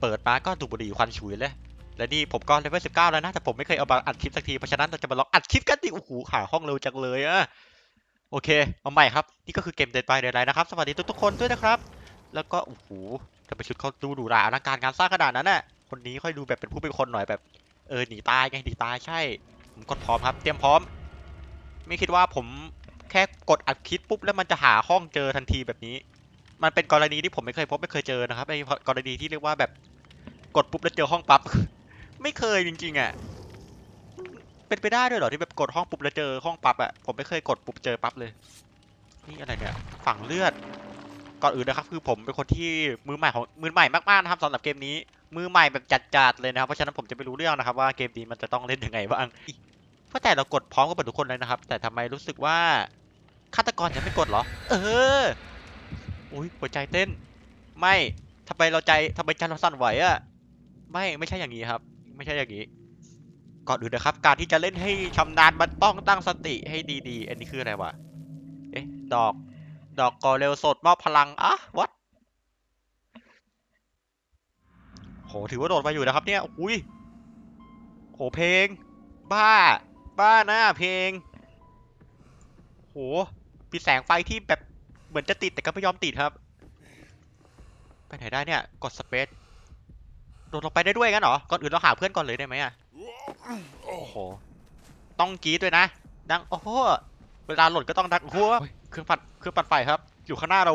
เปิดมาก็ดูบุหรี่ควันฉุยเลย และนี่ผมก็เลเวล19แล้วนะ แต่ผมไม่เคยเอามาอัดคลิปสักที เพราะฉะนั้นเราจะมาลองอัดคลิปกันดิโอ้โหหาห้องเร็วจังเลยอะโอเค เอาใหม่ครับ นี่ก็คือเกม Dead by Daylight นะครับ สวัสดีทุกๆคนด้วยนะครับ แล้วก็โอ้โหทำไมชุดเขาดูหรูหราอลังการงานสร้างขนาดนั้นน่ะ คนนี้ค่อยดูแบบเป็นผู้เป็นคนหน่อยแบบ เออหนีตายไงหนีตายใช่ ผมกดพร้อมครับ เตรียมพร้อม ไม่คิดว่าผมแค่กดอัดคลิปปุ๊บแล้วมันจะหาห้องเจอทันทีแบบนี้ มันเป็นกรณีที่ผมไม่เคยพบไม่เคยเจอนะครับไอ้กรณีที่เรียกว่าแบบกดปุ๊บแล้วเจอห้องปั๊บไม่เคยจริงๆอะเป็นไปได้ด้วยเหรอที่แบบกดห้องปุ๊บแล้วเจอห้องปั๊บอะผมไม่เคยกดปุ๊บเจอปั๊บเลยนี่อะไรเนี่ยฝังเลือดก่อนอื่นนะครับคือผมเป็นคนที่มือใหม่ของมือใหม่มากๆนะครับสำหรับเกมนี้ มือใหม่แบบจัดๆเลยนะครับเพราะฉะนั้นผมจะไม่รู้เรื่องนะครับ ว่าเกมนี้มันจะต้องเล่นยังไงบ้างเพราะแต่เรากดพร้อมกันหมดทุกคนเลยนะครับ แต่ทำไมรู้สึกว่าฆาตกรยังไม่กดเหรอ เออ อุ้ยหัวใจเต้น ไม่ทำไมเราใจทำไมใจเราสั่นไหวอะไม่ไม่ใช่อย่างนี้ครับ ไม่ใช่อย่างนี้ก่อนอื่นนะครับ การที่จะเล่นให้ชำนาญมันต้องตั้งสติให้ดีๆ อันนี้คืออะไรวะเอ๊ะดอก ดอกก่อเร็วสดมอบพลังอะวัดโหถือว่าโดดมาอยู่นะครับเนี่ยอุ้ยโหเพลง บ้า บ้าหน้าเพลงโหมีแสงไฟที่แบบ มือนจะติดแต่ก็ไม่ยอมติดครับ ไปไหนได้เนี่ย กดสเปซโดดลงไปได้ด้วยงั้นเหรอ ก่อนอื่นเราหาเพื่อนก่อนเลยได้ไหมอะโอ้โห ต้องกรีดด้วยนะ ดัง โอ้โห เวลาหล่นก็ต้องดังโอ้โหเครื่องปัด เครื่องปัดไฟครับ อยู่ข้างหน้าเรา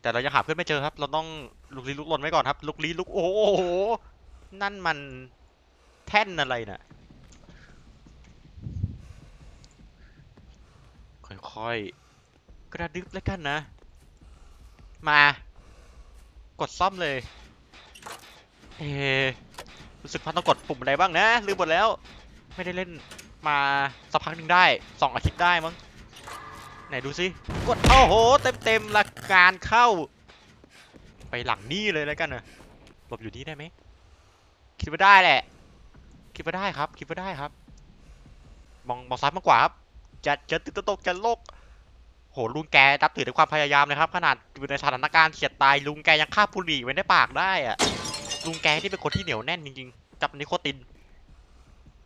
แต่เรายังหาเพื่อนไม่เจอครับ เราต้องลุกลี้ลุกลนไว้ก่อนครับ ลุกลี้ลุก โอ้โห นั่นมันแท่นอะไรน่ะ ค่อยๆ กระดึบแล้วกันนะ มา กดซ่อมเลย เอรู้สึกว่าต้องกดปุ่มอะไรบ้างนะลืมหมดแล้ว ไม่ได้เล่นมาสักพักหนึ่งได้สองอาทิตย์ได้มั้งไหนดูสิกดโอ้โห เต็มเต็มๆละการเข้า ไปหลังนี่เลยแล้วกันนะหลบอยู่นี่ได้ไหมคิดว่าได้แหละ คิดว่าได้ครับ คิดว่าได้ครับ มองมองซ้ายมากกว่าครับจะจะตื่นตะหนกจะโลก โหลุงแกนับถือในความพยายามเลยครับ ขนาดอยู่ในสถานการณ์เฉียดตายลุงแกยังคาบบุหรี่ไว้ในปากได้อะลุงแกที่เป็นคนที่เหนียวแน่นจริงๆจับนิโคติน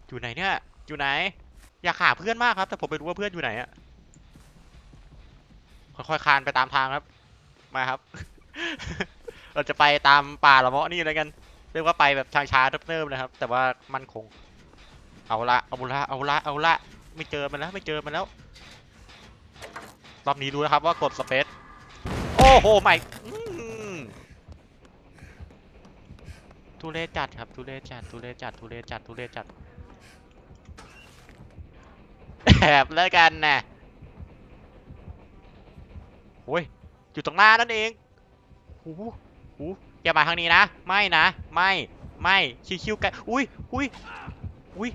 อยู่ไหนเนี่ย อยู่ไหน อยากหาเพื่อนมากครับ แต่ผมไม่รู้ว่าเพื่อนอยู่ไหนอะค่อยๆคานไปตามทางครับ มาครับ เราจะไปตามป่าละเมาะนี่แล้วกัน เรียกว่าไปแบบช้าๆเนิบๆนะครับ แต่ว่ามันคง เอาละเอาละเอาละเอาละไม่เจอมันแล้ว ไม่เจอมันแล้ว รอบนี้รู้นะครับว่ากดสเปซโอ้โหไม่ทุเรศจัดครับทุเรศจัดทุเรศจัดทุเรศจัดทุเรศจัดแอบแล้วกันนะโอ้ยอยู่ตรงหน้านั่นเองหูหูอย่ามาทางนี้นะ ไม่นะ ไม่ ไม่ คิวๆกัน อุ้ยอุ้ยอุ้ย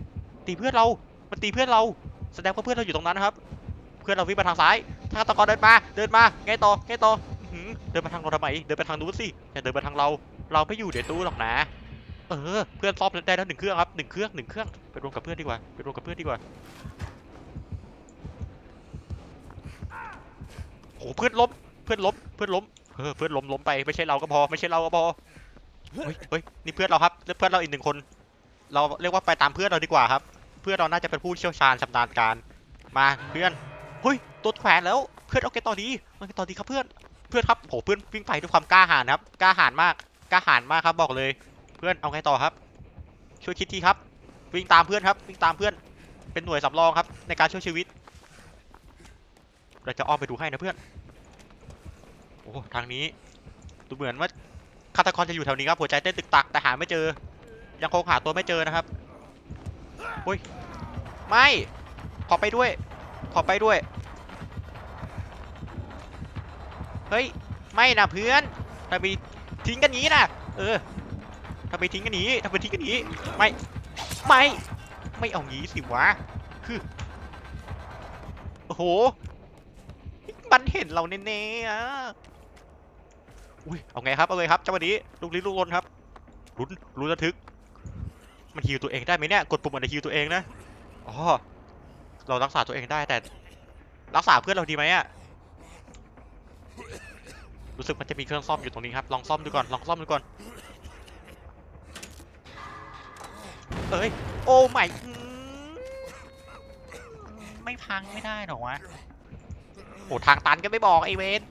ตีเพื่อนเรา มันตีเพื่อนเรา แสดงว่าเพื่อนเราอยู่ตรงนั้นครับ พื่อนเราวิ่งมาทางซ้ายถ้าฆาตกรเดินมา เดินมาไงต่อไงต่อเดินมาทางเราทำไมเดินไปทางนู้นสิอย่าเดินมาทางเรา เราไม่อยู่ในตู้หรอกนะ เออ เพื่อนซ่อมได้แล้วหนึ่งเครื่องครับหนึ่งเครื่องหนึ่งเครื่องไปรวมกับเพื่อนดีกว่าไปรวมกับเพื่อนดีกว่าโหเพื่อนล้มเพื่อนล้มเพื่อนล้มเออเพื่อนล้มล้มไปไม่ใช่เราก็พอไม่ใช่เราก็พอเฮ้ยเฮ้ยนี่เพื่อนเราครับเพื่อนเราอีกหนึ่งคน เราเรียกว่าไปตามเพื่อนเราดีกว่าครับ เพื่อนเราน่าจะเป็นผู้เชี่ยวชาญชำนาญการมาเพื่อน เฮ้ยตัวแขวนแล้วเพื่อนเอาแกต่อดีเอาแกต่อดีครับเพื่อนเพื่อนครับโหเพื่อนวิ่งไปด้วยความกล้าหาญครับกล้าหาญมากกล้าหาญมากครับบอกเลย เพื่อนเอาไงต่อครับ ช่วยคิดทีครับ วิ่งตามเพื่อนครับ วิ่งตามเพื่อน เป็นหน่วยสำรองครับ ในการช่วยชีวิต เราจะอ้อมไปดูให้นะเพื่อนโอ้ทางนี้ดูเหมือนว่าฆาตกรจะอยู่แถวนี้ครับหัวใจเต้นตึกตักแต่หาไม่เจอ ยังคงหาตัวไม่เจอนะครับเฮ้ยไม่ขอไปด้วย ขอไปด้วย เฮ้ย ไม่นะเพื่อนทำไมทิ้งกันงี้นะเออทำไมทิ้งกันงี้ทำไมทิ้งกันงี้ ไม่ ไม่ ไม่เอางี้สิวะ คือ โอ้โห มันเห็นเราแน่ๆอะอุ้ย เอาไงครับ เอาไงครับเจ้าวันนี้ลูกลิ้นลูกลนครับลุ้นลุ้นระทึก มันฮิวตัวเองได้ไหมเนี่ย กดปุ่มมันจะฮิวตัวเองนะ อ๋อ เรารักษาตัวเองได้แต่ รักษาเพื่อนเราดีไหมอะรู้สึกมันจะมีเครื่องซ่อมอยู่ตรงนี้ครับ ลองซ่อมดูก่อน ลองซ่อมดูก่อน เอ้ย โอ้ไม่ไม่พังไม่ได้หรอวะโอ้ทางตันก็ไม่บอกไอเวน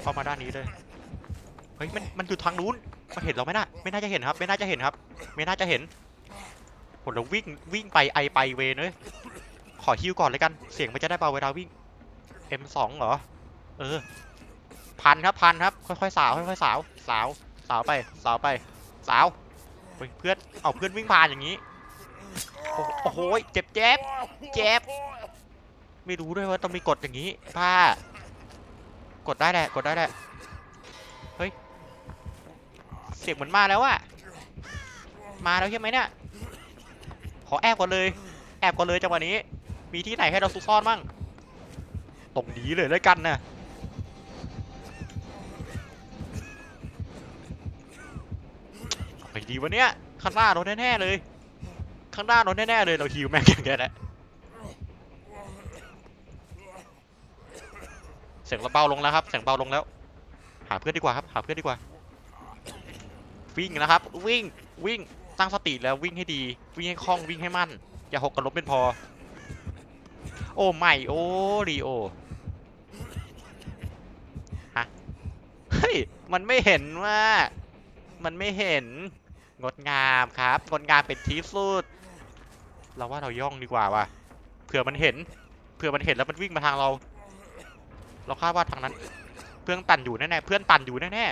เข้ามาด้านนี้เลย เฮ้ย มัน มันอยู่ทางนู้นมันเห็นเราไหมน่ะ ไม่น่าจะเห็นครับ ไม่น่าจะเห็นครับ ไม่น่าจะเห็น โหเราวิ่งวิ่งไปไอไปเวเลยขอฮิวก่อนเลยกัน เสียงมันจะได้เบาเวลาวิ่ง M2 เหรอ เออ พันครับพันครับ ค่อยๆสาวค่อยๆสาว สาว สาวไป สาวไป สาว เพื่อน เอาเพื่อนวิ่งผ่านอย่างนี้ โอ้โอ้โหเจ็บเจ็บเจ็บ ไม่รู้ด้วยว่าต้องมีกดอย่างนี้ป้ากดได้แหละ กดได้แหละ เฮ้ย เสียงเหมือนมาแล้วอะมาแล้วใช่ไหมเนี่ย ขอแอบก่อนเลย แอบก่อนเลยจังหวะนี้ มีที่ไหนให้เราซุกซ่อนมั่งตรงนี้เลยแล้วกันนะไปดีวะเนี่ยข้างหน้าโดนแน่ๆเลย ข้างหน้าโดนแน่ๆเลยเราฮิวแม่งอย่างเงี้ยแหละเสียงเราเบาลงแล้วครับเสียงเบาลงแล้ว หาเพื่อนดีกว่าครับ หาเพื่อนดีกว่า วิ่งนะครับ วิ่งวิ่ง ตั้งสติแล้ววิ่งให้ดี วิ่งให้คล่องวิ่งให้มั่น อย่าหกกระล้มเป็นพอ โอ้ไม่โอ้รีโอฮะเฮ้ยมันไม่เห็นว่ามันไม่เห็นงดงามครับงดงามเป็นที่สุดเราว่าเราย่องดีกว่าว่ะเผื่อมันเห็นเผื่อมันเห็นแล้วมันวิ่งมาทางเรา เราคาดว่าทางนั้น เพื่อนปั่นอยู่แน่ๆเพื่อนปั่นอยู่แน่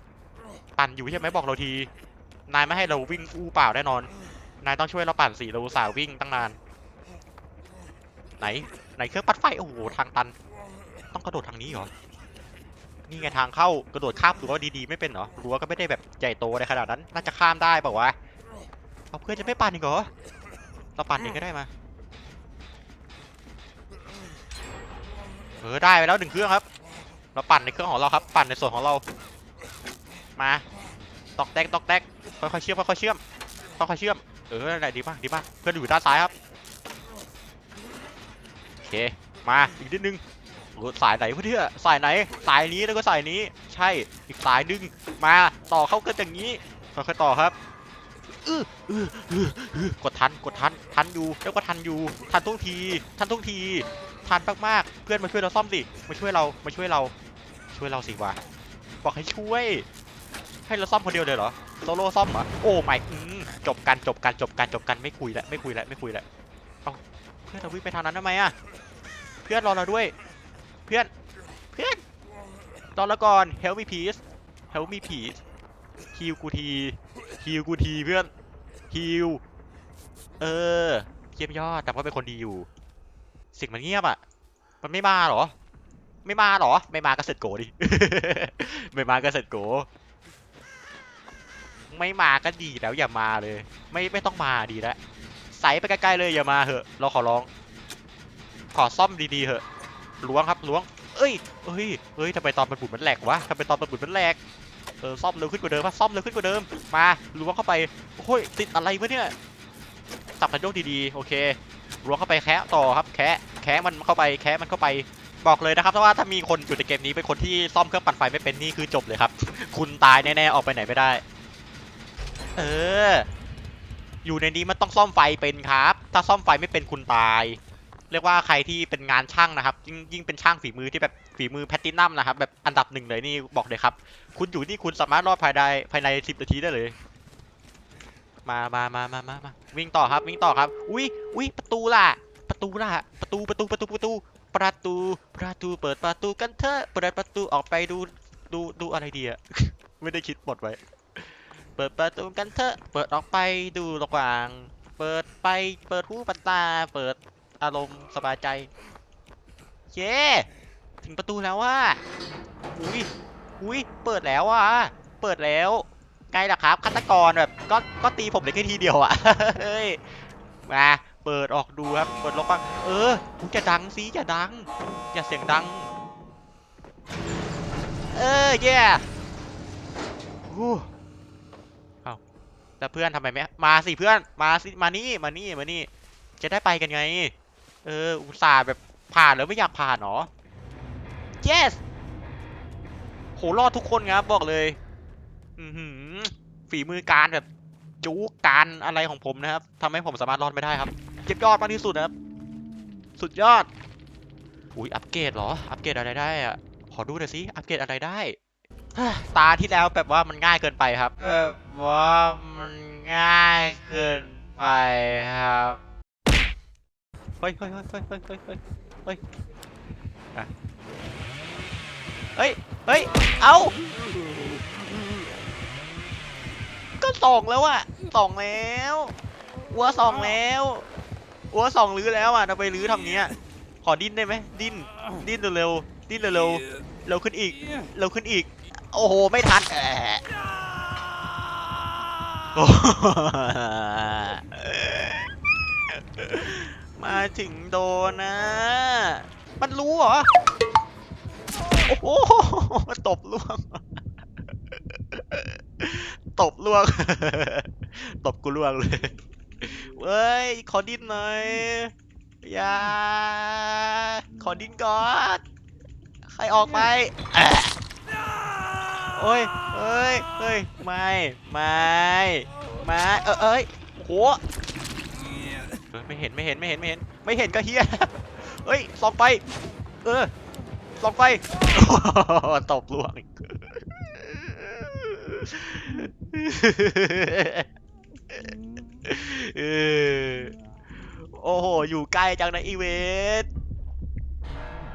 ๆปั่นอยู่ใช่ไหมบอกเราที นายไม่ให้เราวิ่งอู้เปล่าแน่นอน นายต้องช่วยเราปั่นสิเราสาห์วิ่งตั้งนาน ไหน ไหนเครื่องปัดไฟ โอ้โห ทางตัน ต้องกระโดดทางนี้เหรอ นี่ไงทางเข้ากระโดดข้ามรั้วดีๆไม่เป็นเหรอ รั้วก็ไม่ได้แบบใหญ่โตอะไรขนาดนั้น น่าจะข้ามได้เปล่าวะเอาเพื่อนจะไม่ปั่นอีกเหรอ เราปั่นเองก็ได้มา เออได้ไปแล้วหนึ่งเครื่องครับ เราปั่นในเครื่องของเราครับ ปั่นในส่วนของเรา มาตอกแตกตอกแตก ค่อยๆเชื่อมค่อยๆเชื่อมค่อยๆเชื่อมเออได้ดีมากดีมากเพื่อนอยู่ด้านซ้ายครับโอเคมาอีกนิดนึงสายไหนเนี่ยสายไหนสายนี้แล้วก็สายนี้ ใช่อีกสายหนึงมาต่อเข้ากันอย่างนี้ค่อยๆต่อครับอื้ออเออเออกดทันกดทันทันอยู่แล้วก็ทันอยู่ทันทุกที ทันทุกที ทันมากๆเพื่อนมาช่วยเราซ่อมสิมาช่วยเรามาช่วยเรา ช่วยเราสิวะบอกให้ช่วย ให้เราซ่อมคนเดียวเลยเหรอโซโล่ซ่อมเหรอโอ้ไม่จบกันจบกันจบกันจบกันไม่คุยแล้วไม่คุยแล้วไม่คุยแล้วเอาเพื่อนเราวิ่งไปทางนั้นทำไมอะเพื่อนรอเราด้วย เพื่อนเพื่อนรอเราก่อน help me please help me please ฮิวกูทีฮิวกูทีเพื่อนฮิวเออเยี่ยมยอดแต่ว่าเป็นคนดีอยู่สิ่งมันเงียบอะ มันไม่มาหรอ ไม่มาหรอ ไม่มาก็เสร็จโกดิ ไม่มาก็เสร็จโก ไม่มาก็ดีแล้วอย่ามาเลย ไม่ไม่ต้องมาดีแล้วใสไปใกล้ๆเลยอย่ามาเหอะ เราขอร้อง ขอซ่อมดีๆเหอะล้วงครับล้วง เอ้ยเอ้ยเอ้ยทำไมตอนมันบุดมันแหลกวะทำไมตอนมันบุดมันแหลกเออซ่อมเร็วขึ้นกว่าเดิมปะซ่อมเร็วขึ้นกว่าเดิมมาล้วงเข้าไปโอ้ยติดอะไรวะเนี่ยจับกันโยกดีๆโอเคล้วงเข้าไปแคะต่อครับแคะแคะมันเข้าไปแคะมันเข้าไปบอกเลยนะครับว่าถ้ามีคนอยู่ในเกมนี้เป็นคนที่ซ่อมเครื่องปั่นไฟไม่เป็นนี่คือจบเลยครับ คุณตายแน่ๆออกไปไหนไม่ได้ เออ อยู่ในนี้มันต้องซ่อมไฟเป็นครับ ถ้าซ่อมไฟไม่เป็นคุณตาย เรียกว่าใครที่เป็นงานช่างนะครับ ยิ่งยิ่งเป็นช่างฝีมือที่แบบฝีมือแพตตินัมนะครับ แบบอันดับหนึ่งเลยนี่บอกเลยครับ คุณอยู่นี่คุณสามารถรอดภายในภายในสิบนาทีได้เลย มามามามามามาวิ่งต่อครับ วิ่งต่อครับ อุ้ยอุ้ยประตูล่ะ ประตูล่ะ ประตูประตูประตูประตู ประตู ประตู เปิดประตูกันเถอะ เปิดประตูออกไปดู ดูดูอะไรดีอะ ไม่ได้คิดหมดไว้ ปิดประตูกันเถอะ เปิดออกไปดูระหว่าง เปิดไป เปิดหูเปัดตา เปิดอารมณ์สบายใจเย้ถึงประตูแล้วว่าอุ้ย อุ้ย เปิดแล้วอะ เปิดแล้วไงล่ะครับฆาตกรแบบ ก็ ก็ตีผมเลยแค่ทีเดียวอะ เฮ้ย มา เปิดออกดูครับ เปิดลงบ้างเออจะดังสิอย่าดัง อย่าเสียงดัง เออเย้ฮู้เอา แต่เพื่อนทำไมไม่มาสิเพื่อนมาสิมานี่มานี่มานี่ จะได้ไปกันไง เอออุตส่าห์แบบผ่านแล้วไม่อยากผ่านหรอ yes โหรอดทุกคนครับบอกเลย อืฝีมือการแบบจูการอะไรของผมนะครับทำให้ผมสามารถรอดไม่ได้ครับเยี่ยยอดมากที่สุดนะครับ สุดยอดอุ้ยอัปเกรดเหรอ อัปเกรดอะไรได้อะขอดูหน่อยสิอัปเกรดอะไรได้ ตาที่แล้วแบบว่ามันง่ายเกินไปครับแบบว่ามันง่ายเกินไปครับเฮ้ยเฮ้ยเฮ้ยเฮ้ยเฮ้ยเฮ้ยเฮ้ยเฮ้ยอะเฮ้ยเฮ้ยเอาก็สองแล้วอะสองแล้ววัวสองแล้ววัวสองลื้อแล้วอะเราไปลื้อทำเนี้ยขอดิ้นได้ไหมดิ้นดิ้นเร็วๆดิ้นเร็วๆเร็วขึ้นอีกเร็วขึ้นอีก โอ้โห ไม่ทันแออมาถึงโดนนะ มันรู้เหรอ โอ้โหตบล่วง ตบล่วง ตบกูล่วงเลยเว้ย ขอดิ้นหน่อยอย่า ขอดิ้นก่อน ใครออกไป โอ้ยเอ้ยเฮ้ยไม่ไม่ไม่เออเอ้ยโอ้โหไม่เห็นไม่เห็นไม่เห็นไม่เห็นไม่เห็นก็เฮียเฮ้ยส่องไป เออส่องไปตบลวงอีกโอ้โห อยู่ใกล้จังนะอีเวน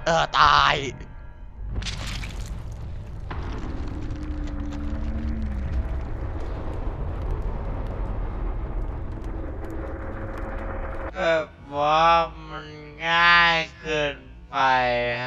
เออ ตาย ว่ามันง่ายเกินไปฮ